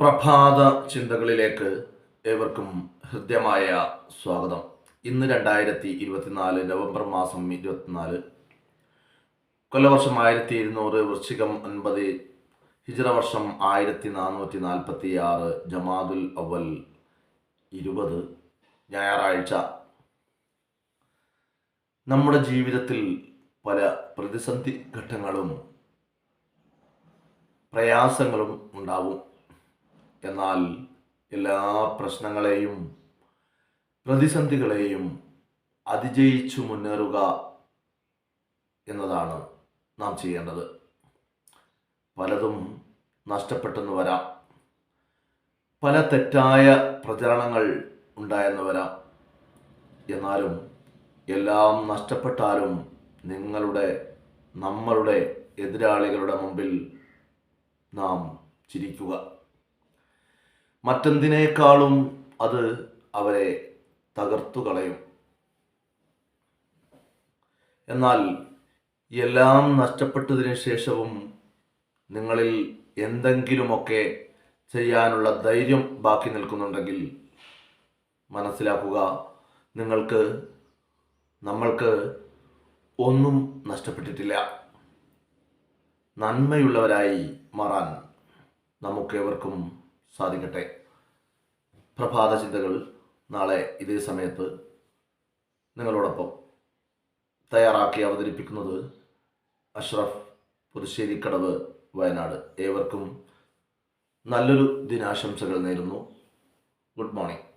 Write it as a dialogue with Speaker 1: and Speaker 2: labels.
Speaker 1: പ്രഭാത ചിന്തകളിലേക്ക് ഏവർക്കും ഹൃദ്യമായ സ്വാഗതം. ഇന്ന് രണ്ടായിരത്തി ഇരുപത്തിനാല് നവംബർ മാസം ഇരുപത്തിനാല്. കൊല്ലവർഷം ആയിരത്തി ഇരുന്നൂറ് വൃശ്ചികം ഒൻപത് ഹിജറ വർഷം ആയിരത്തി നാനൂറ്റി നാൽപ്പത്തി ആറ് ജമാദുൽ അവൽ ഇരുപത് ഞായറാഴ്ച. നമ്മുടെ ജീവിതത്തിൽ പല പ്രതിസന്ധി ഘട്ടങ്ങളും പ്രയാസങ്ങളും ഉണ്ടാവും. എന്നാൽ എല്ലാ പ്രശ്നങ്ങളെയും പ്രതിസന്ധികളെയും അതിജയിച്ചു മുന്നേറുക എന്നതാണ് നാം ചെയ്യേണ്ടത്. പലതും നഷ്ടപ്പെട്ടെന്ന് വരാം. പല തെറ്റായ പ്രചരണങ്ങൾ ഉണ്ടായെന്ന് വരാം. എന്നാലും എല്ലാം നഷ്ടപ്പെട്ടാലും നിങ്ങളുടെ നമ്മളുടെ എതിരാളികളുടെ മുമ്പിൽ നാം ചിരിക്കുക. മറ്റെന്തിനേക്കാളും അത് അവരെ തകർത്തു കളയും എന്നാൽ എല്ലാം നഷ്ടപ്പെട്ടതിന് ശേഷവും നിങ്ങളിൽ എന്തെങ്കിലുമൊക്കെ ചെയ്യാനുള്ള ധൈര്യം ബാക്കി നിൽക്കുന്നുണ്ടെങ്കിൽ മനസ്സിലാക്കുക നിങ്ങൾക്ക് നമ്മൾക്ക് ഒന്നും നഷ്ടപ്പെട്ടിട്ടില്ല. നന്മയുള്ളവരായി മാറാൻ നമുക്കേവർക്കും സാധിക്കട്ടെ. പ്രഭാത ചിന്തകൾ നാളെ ഇതേ സമയത്ത് നിങ്ങളോടൊപ്പം തയ്യാറാക്കി അവതരിപ്പിക്കുന്നത് അഷ്റഫ് പുതുശ്ശേരിക്കടവ് വയനാട്. ഏവർക്കും നല്ലൊരു ദിനാശംസകൾ നേരുന്നു. Good morning.